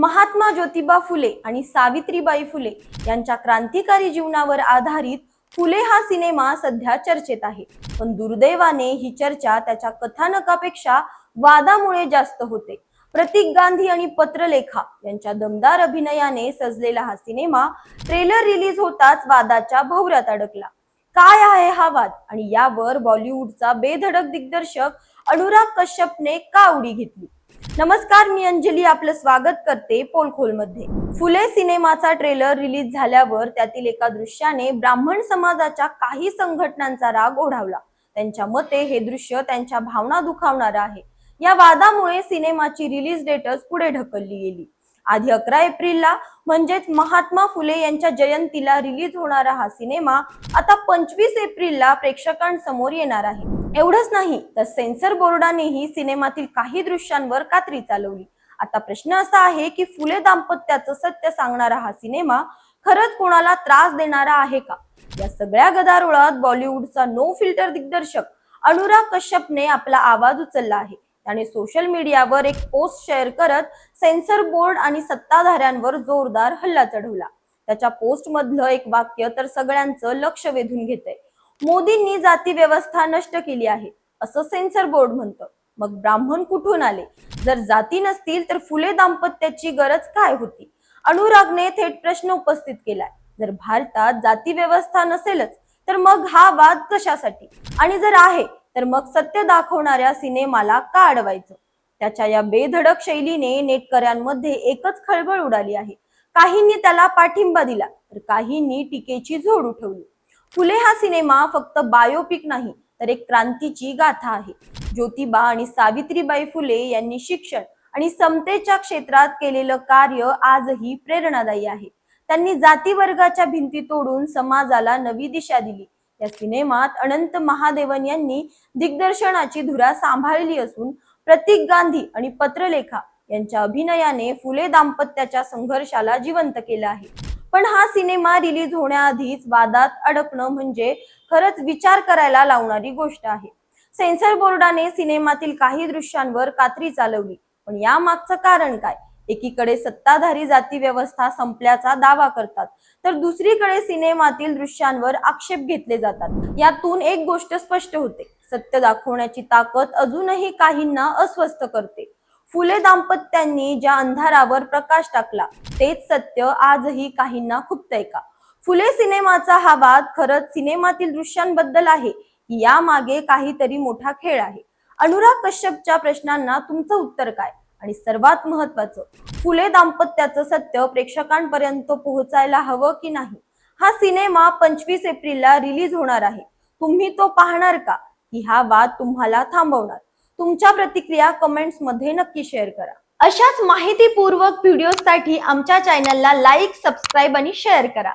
महात्मा ज्योतिबा फुले आणि सावित्रीबाई फुले यांच्या क्रांतिकारी जीवनावर आधारित फुले हा सिनेमा सध्या चर्चेत आहे. पण दुर्दैवाने ही चर्चा त्याच्या कथानकापेक्षा वादामुळे जास्त होते. प्रतीक गांधी आणि पत्रलेखा यांच्या दमदार अभिनयाने सजलेला हा सिनेमा ट्रेलर रिलीज होताच वादाच्या भोवऱ्यात अडकला. काय आहे हा वाद? आणि यावर बॉलिवूडचा बेधडक दिग्दर्शक अनुराग कश्यपने का उडी घेतली? नमस्कार मी अंजली आपलं स्वागत करते पोलखोलमध्ये फुले सिनेमाचा ट्रेलर रिलीज झाल्यावर त्यातील एका दृश्याने ब्राह्मण समाजाच्या काही संघटनांचा राग ओढावला. त्यांच्या मते हे दृश्य त्यांच्या भावना दुखावणार आहे. या वादामुळे सिनेमाची रिलीज डेटच पुढे ढकलली गेली. आधी अकरा एप्रिलला म्हणजेच महात्मा फुले यांच्या जयंतीला रिलीज होणारा हा सिनेमा आता पंचवीस एप्रिलला प्रेक्षकांसमोर येणार आहे. एवढंच नाही तर सेन्सर बोर्डानेही सिनेमातील काही दृश्यांवर कात्री चालवली. आता प्रश्न असा आहे की फुले दाम्पत्याचं सत्य सांगणारा हा सिनेमा खरंच कोणाला त्रास देणारा आहे का? या सगळ्या गदारोळात बॉलिवूडचा नो फिल्टर दिग्दर्शक अनुराग कश्यपने आपला आवाज उचलला आहे. त्याने सोशल मीडियावर एक पोस्ट शेअर करत सेन्सर बोर्ड आणि सत्ताधाऱ्यांवर जोरदार हल्ला चढवला. त्याच्या पोस्ट मधलं एक वाक्य तर सगळ्यांचं लक्ष वेधून घेतंय. मोदींनी जाती व्यवस्था नष्ट केली आहे असं सेन्सर बोर्ड म्हणतं. मग ब्राह्मण कुठून आले? जर जाती नसतील तर फुले दाम्पत्याची गरज काय होती? अनुरागने थेट प्रश्न उपस्थित केलाय. जर भारतात जाती व्यवस्था नसेलच तर मग हा वाद कशासाठी? आणि जर आहे तर मग सत्य दाखवणाऱ्या सिनेमाला का अडवायचं? त्याच्या या बेधडक शैलीने नेटकऱ्यांमध्ये एकच खळबळ उडाली आहे. काहींनी त्याला पाठिंबा दिला तर काहींनी टीकेची झोड उठवली. फुले हा सिनेमा फक्त बायोपिक नाही तर एक क्रांतीची गाथा आहे. ज्योतिबा आणि सावित्रीबाई फुले यांनी शिक्षण आणि समतेच्या क्षेत्रात केलेलं कार्य आजही प्रेरणादायी आहे. त्यांनी जाती वर्गाच्या भिंती तोडून समाजाला नवी दिशा दिली. या सिनेमात अनंत महादेवन यांनी दिग्दर्शनाची धुरा सांभाळली असून प्रतीक गांधी आणि पत्रलेखा यांच्या अभिनयाने फुले दाम्पत्याच्या संघर्षाला जिवंत केलं आहे. पण हा सिनेमा रिलीज होण्याआधीच वादात अडकणं म्हणजे खरंच विचार करायला लावणारी गोष्ट आहे. सेन्सर बोर्डाने सिनेमातील काही दृश्यांवर कात्री चालवली पण या मागचं कारण काय? एकीकडे सत्ताधारी जाती व्यवस्था संपल्याचा दावा करतात तर दुसरीकडे सिनेमातील दृश्यांवर आक्षेप घेतले जातात. यातून एक गोष्ट स्पष्ट होते सत्य दाखवण्याची ताकद अजूनही काहींना अस्वस्थ करते. फुले दाम्पत्यांनी ज्या अंधारावर प्रकाश टाकला तेच सत्य आजही काहींना खुपतंय का? फुले सिनेमाचा हा वाद खरंच सिनेमातील दृश्यांबद्दल आहे. या यामागे काहीतरी मोठा खेळ आहे. अनुराग कश्यपच्या प्रश्नांना तुमचं उत्तर काय? आणि सर्वात महत्वाचं फुले दाम्पत्याचं सत्य प्रेक्षकांपर्यंत पोहोचायला हवं की नाही? हा सिनेमा पंचवीस एप्रिलला रिलीज होणार आहे. तुम्ही तो पाहणार का? की हा वाद तुम्हाला थांबवणार. तुमच्या प्रतिक्रिया कमेंट्समध्ये नक्की शेअर करा. अशाच माहितीपूर्वक व्हिडिओसाठी आमच्या चॅनलला लाईक सबस्क्राईब आणि शेअर करा.